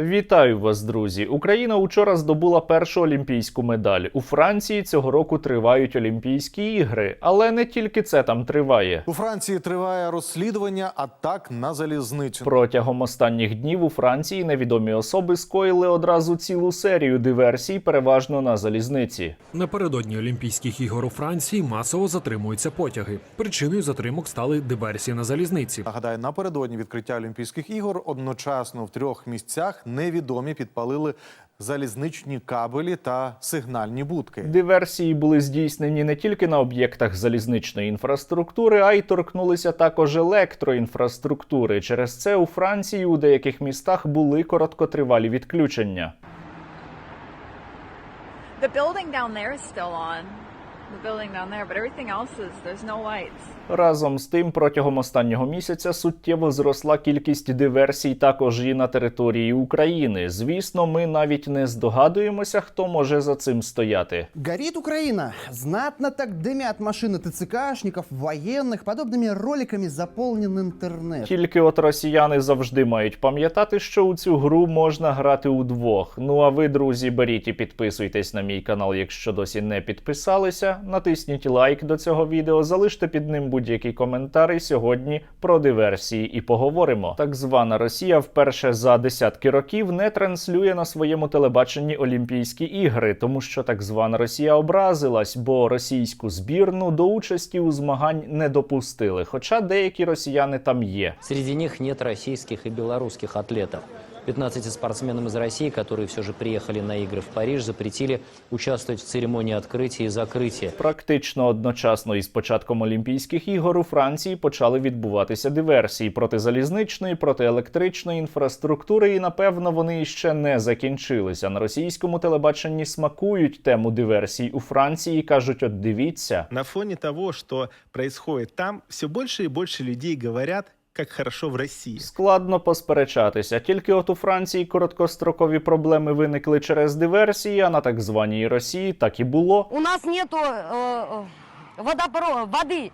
Вітаю вас, друзі! Україна учора здобула першу олімпійську медаль. У Франції цього року тривають Олімпійські ігри, але не тільки це там триває. У Франції триває розслідування атак на залізницю. Протягом останніх днів у Франції невідомі особи скоїли одразу цілу серію диверсій, переважно на залізниці. Напередодні Олімпійських ігор у Франції масово затримуються потяги. Причиною затримок стали диверсії на залізниці. Нагадаю, напередодні відкриття Олімпійських ігор одночасно в трьох місцях невідомі підпалили залізничні кабелі та сигнальні будки. Диверсії були здійснені не тільки на об'єктах залізничної інфраструктури, а й торкнулися також електроінфраструктури. Через це у Франції у деяких містах були короткотривалі відключення. The building down there is still on. The building down there, but everything else is there's no lights. Разом з тим, протягом останнього місяця суттєво зросла кількість диверсій також і на території України. Звісно, ми навіть не здогадуємося, хто може за цим стояти. Горит Украина. Знатно так дымят машины ТЦКшников, военных. Подобными роликами заполнен интернет. Тільки от росіяни завжди мають пам'ятати, що у цю гру можна грати удвох. Ну а ви, друзі, беріть і підписуйтесь на мій канал, якщо досі не підписалися. Натисніть лайк до цього відео, залиште під ним будь-який коментар. І сьогодні про диверсії і поговоримо. Так звана Росія вперше за десятки років не транслює на своєму телебаченні Олімпійські ігри, тому що так звана Росія образилась, бо російську збірну до участі у змагань не допустили. Хоча деякі росіяни там є. Среди них нет российских и белорусских атлетов. 15 спортсменам из России, которые все же приехали на игры в Париж, запретили участвовать в церемонии открытия и закрытия. Практично одночасно із початком Олімпійських ігор у Франції почали відбуватися диверсії проти залізничної, проти електричної інфраструктури, і напевно вони іще не закінчилися. На російському телебаченні смакують тему диверсій у Франції. і кажуть: от дивіться. На фоне того, что происходит там, все больше и больше людей говорят, как хорошо в России. Складно посперечатися. Тільки от у Франції короткострокові проблеми виникли через диверсії, а на так званій Росії так і було. У нас нету э, э, водопро- воды.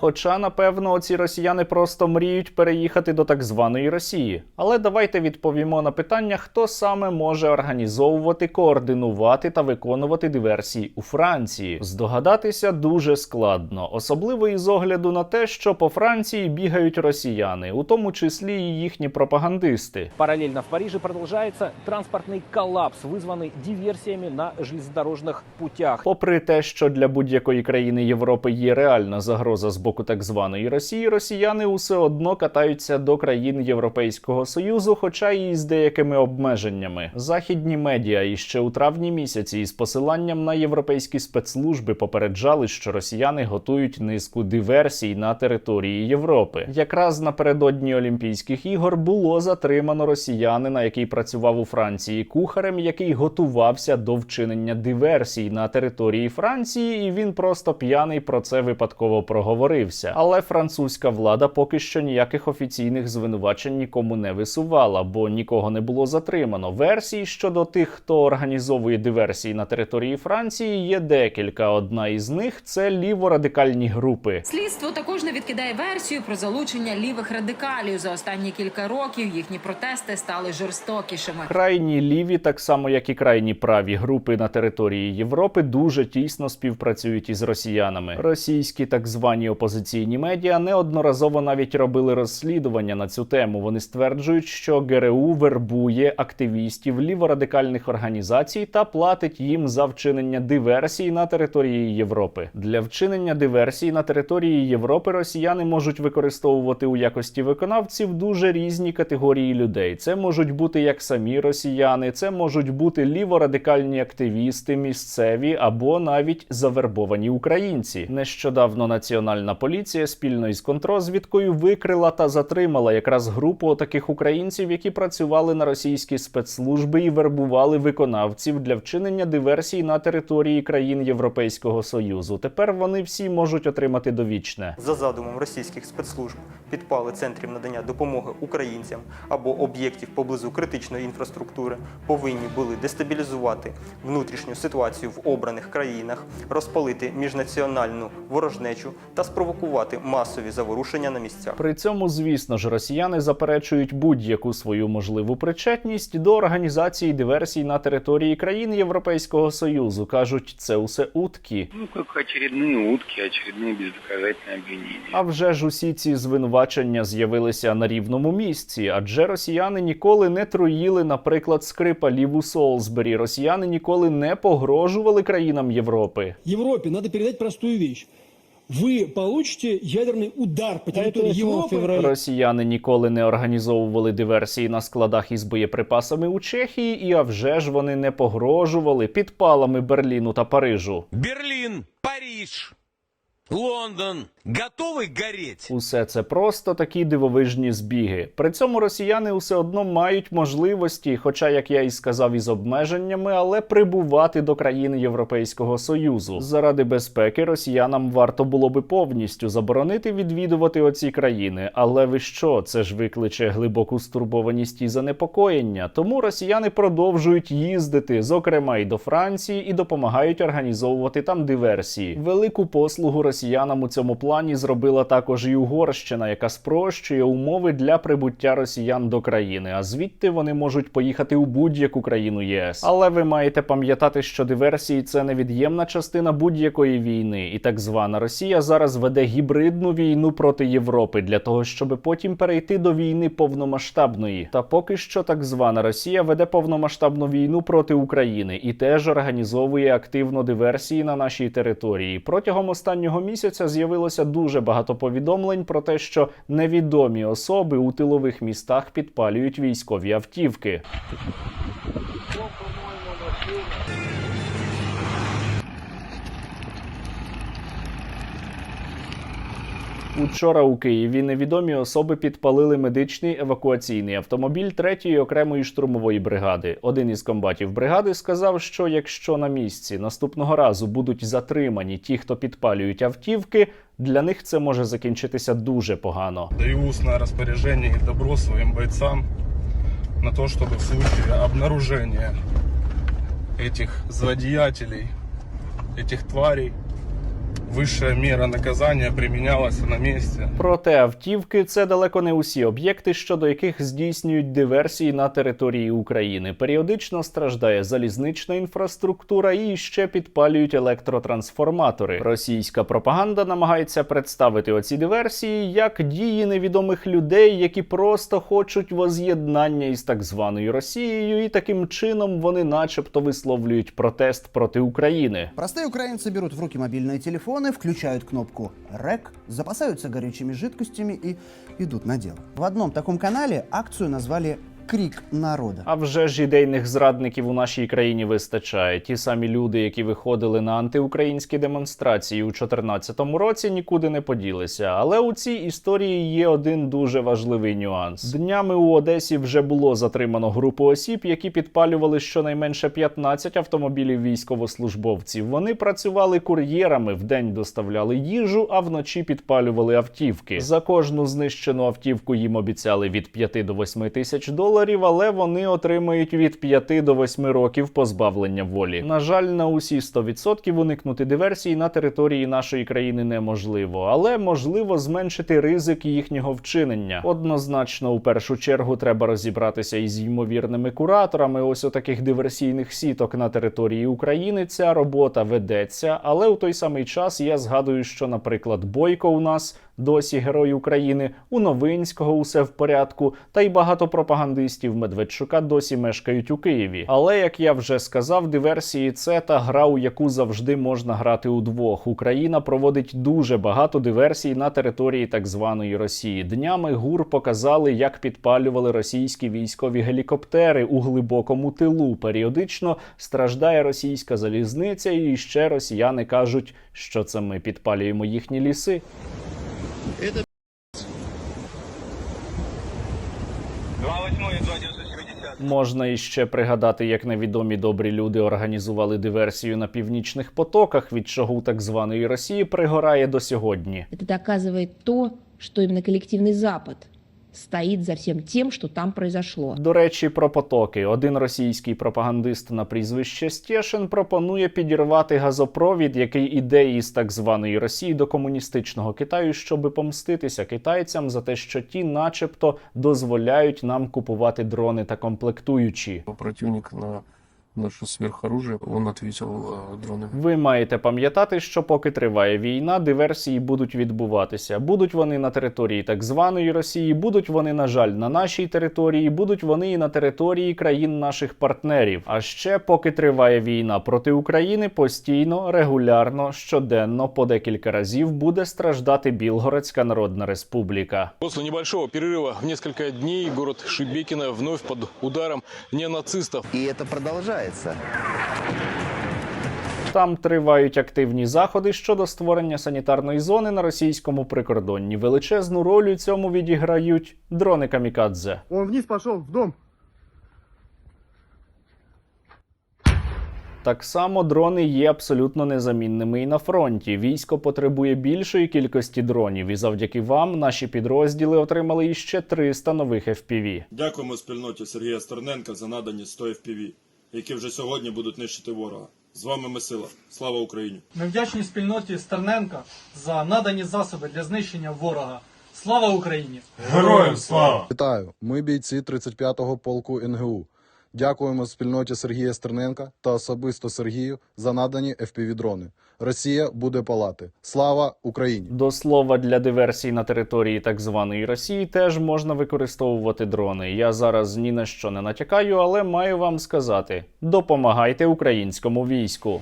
Хоча, напевно, оці росіяни просто мріють переїхати до так званої Росії. Але давайте відповімо на питання, хто саме може організовувати, координувати та виконувати диверсії у Франції. Здогадатися дуже складно, особливо із огляду на те, що по Франції бігають росіяни, у тому числі і їхні пропагандисти. Параллельно в Париже продолжается транспортный коллапс, вызванный диверсиями на железнодорожных путях. Попри те, що для будь-якої країни Європи є реальна загроза з боку так званої Росії, росіяни усе одно катаються до країн Європейського союзу, хоча і з деякими обмеженнями. Західні медіа іще у травні місяці із посиланням на європейські спецслужби попереджали, що росіяни готують низку диверсій на території Європи. Якраз напередодні Олімпійських ігор було затримано росіянина, який працював у Франції кухарем, який готувався до вчинення диверсій на території Франції, і він просто п'яний про це випадково проговорився. Але французька влада поки що ніяких офіційних звинувачень нікому не висувала, бо нікого не було затримано. Версій щодо тих, хто організовує диверсії на території Франції, є декілька. Одна із них це ліворадикальні групи. Слідство також не відкидає версію про залучення лівих радикалів. За останні кілька років їхні протести стали жорстокішими. Крайні ліві, так само як і крайні праві групи на території Європи, дуже тісно співпрацюють із росіянами. Російські так звані опозиційні медіа неодноразово навіть робили розслідування на цю тему. Вони стверджують, що ГРУ вербує активістів ліворадикальних організацій та платить їм за вчинення диверсій на території Європи. Для вчинення диверсій на території Європи росіяни можуть використовувати у якості виконавців дуже різні категорії людей. Це можуть бути як самі росіяни, це можуть бути ліворадикальні активісти, місцеві або навіть завербовані українці. Нещодавно національна поліція спільно із контрозвідкою викрила та затримала якраз групу таких українців, які працювали на російські спецслужби і вербували виконавців для вчинення диверсій на території країн Європейського союзу. Тепер вони всі можуть отримати довічне. За задумом російських спецслужб підпали центрів надання допомоги українцям або об'єктів поблизу критичної інфраструктури повинні були дестабілізувати внутрішню ситуацію в обраних країнах, розпалити міжнаціональну загальну ворожнечу та спровокувати масові заворушення на місцях. При цьому, звісно ж, росіяни заперечують будь-яку свою можливу причетність до організації диверсій на території країн Європейського Союзу. кажуть, це усе утки. Ну, как очередные утки, очередные бездоказательные обвинения. А вже ж усі ці звинувачення з'явилися на рівному місці, адже росіяни ніколи не труїли, наприклад, скрипалів у Солсбері. Росіяни ніколи не погрожували країнам Європи. Европе надо передать простую вещь. Вы получите ядерный удар по территории Европы. Росіяни ніколи не організовували диверсії на складах із боєприпасами у Чехії, і а вже ж вони не погрожували підпалами Берліну та Парижу. Берлин, Париж, Лондон готовы гореть? Усе це просто такі дивовижні збіги. При цьому росіяни усе одно мають можливості, хоча, як я і сказав, із обмеженнями, але прибувати до країн Європейського союзу. Заради безпеки росіянам варто було би повністю заборонити відвідувати оці країни. Але ви що? Це ж викличе глибоку стурбованість і занепокоєння. Тому росіяни продовжують їздити, зокрема і до Франції, і допомагають організовувати там диверсії. Велику послугу росіянам у цьому плані зробила також і Угорщина, яка спрощує умови для прибуття росіян до країни. А звідти вони можуть поїхати у будь-яку країну ЄС. Але ви маєте пам'ятати, що диверсії це невід'ємна частина будь-якої війни, і так звана Росія зараз веде гібридну війну проти Європи для того, щоб потім перейти до війни повномасштабної. Та поки що так звана Росія веде повномасштабну війну проти України і теж організовує активно диверсії на нашій території. Протягом останнього місяця з'явилося дуже багато повідомлень про те, що невідомі особи у тилових містах підпалюють військові автівки. Учора у Києві невідомі особи підпалили медичний евакуаційний автомобіль третьої окремої штурмової бригади. Один із комбатів бригади сказав, що якщо на місці наступного разу будуть затримані ті, хто підпалюють автівки, для них це може закінчитися дуже погано. Даю устное распоряжение и добро своим бойцам на то, чтобы в случае обнаружения этих злодеятелей, этих тварей, высшая мера наказания применялась на месте. Проте автівки це далеко не усі об'єкти, щодо яких здійснюють диверсії на території України. Періодично страждає залізнична інфраструктура і ще підпалюють електротрансформатори. Російська пропаганда намагається представити оці диверсії як дії невідомих людей, які просто хочуть воз'єднання із так званою Росією, і таким чином вони, начебто, висловлюють протест проти України. Простые украинцы берут в руки мобильные телефоны, включают кнопку «РЕК», запасаются горючими жидкостями и идут на дело. В одном таком канале акцию назвали «Крик народа». А вже ж ідейних зрадників у нашій країні вистачає. Ті самі люди, які виходили на антиукраїнські демонстрації у 2014 році, нікуди не поділися. Але у цій історії є один дуже важливий нюанс. Днями у Одесі вже було затримано групу осіб, які підпалювали щонайменше 15 автомобілів військовослужбовців. Вони працювали кур'єрами, вдень доставляли їжу, а вночі підпалювали автівки. За кожну знищену автівку їм обіцяли від 5 до 8 тисяч доларів, але вони отримають від 5 до 8 років позбавлення волі. На жаль, на усі 100% уникнути диверсії на території нашої країни неможливо, але можливо зменшити ризик їхнього вчинення. Однозначно, у першу чергу треба розібратися із ймовірними кураторами ось отаких диверсійних сіток на території України. Ця робота ведеться, але у той самий час я згадую, що, наприклад, Бойко у нас досі герой України, у Новинського усе в порядку, та й багато пропагандистів Медведчука досі мешкають у Києві. Але як я вже сказав, диверсії це та гра, у яку завжди можна грати удвох. Україна проводить дуже багато диверсій на території так званої Росії. Днями ГУР показали, як підпалювали російські військові гелікоптери у глибокому тилу. Періодично страждає російська залізниця, і ще росіяни кажуть, що це ми підпалюємо їхні ліси. Можна іще пригадати, як невідомі добрі люди організували диверсію на північних потоках, від чого у так званої Росії пригорає до сьогодні. Это доказывает то, что именно коллективный Запад стоит за всім тим, що там произошло. До речі, про потоки. Один російський пропагандист на прізвище Стєшин пропонує підірвати газопровід, який іде із так званої Росії до комуністичного Китаю, щоби помститися китайцям за те, що ті, начебто, дозволяють нам купувати дрони та комплектуючі. Противник на наше сверхоружие, он ответил э, дронами. Ви маєте пам'ятати, що поки триває війна, диверсії будуть відбуватися. Будуть вони на території так званої Росії, будуть вони, на жаль, на нашій території, будуть вони і на території країн наших партнерів. А ще поки триває війна проти України, постійно, регулярно, щоденно, по декілька разів буде страждати Білгородська Народна Республіка. После небольшого перерыва в несколько дней город Шибекино вновь под ударом неонацистов. И это продолжается. Там тривають активні заходи щодо створення санітарної зони на російському прикордонні. Величезну роль у цьому відіграють дрони камікадзе. Он вниз пошел, в дом. Так само дрони є абсолютно незамінними і на фронті. Військо потребує більшої кількості дронів, і завдяки вам наші підрозділи отримали іще 300 нових FPV. Дякуємо спільноті Сергія Стерненка за надані 100 FPV, які вже сьогодні будуть нищити ворога. З вами ми сила. Слава Україні! Ми вдячні спільноті Стерненка за надані засоби для знищення ворога. Слава Україні! Героям слава! Вітаю! Ми бійці 35-го полку НГУ. Дякуємо спільноті Сергія Стерненка та особисто Сергію за надані FPV-дрони. Росія буде палати. Слава Україні! До слова, для диверсій на території так званої Росії теж можна використовувати дрони. Я зараз ні на що не натякаю, але маю вам сказати: допомагайте українському війську.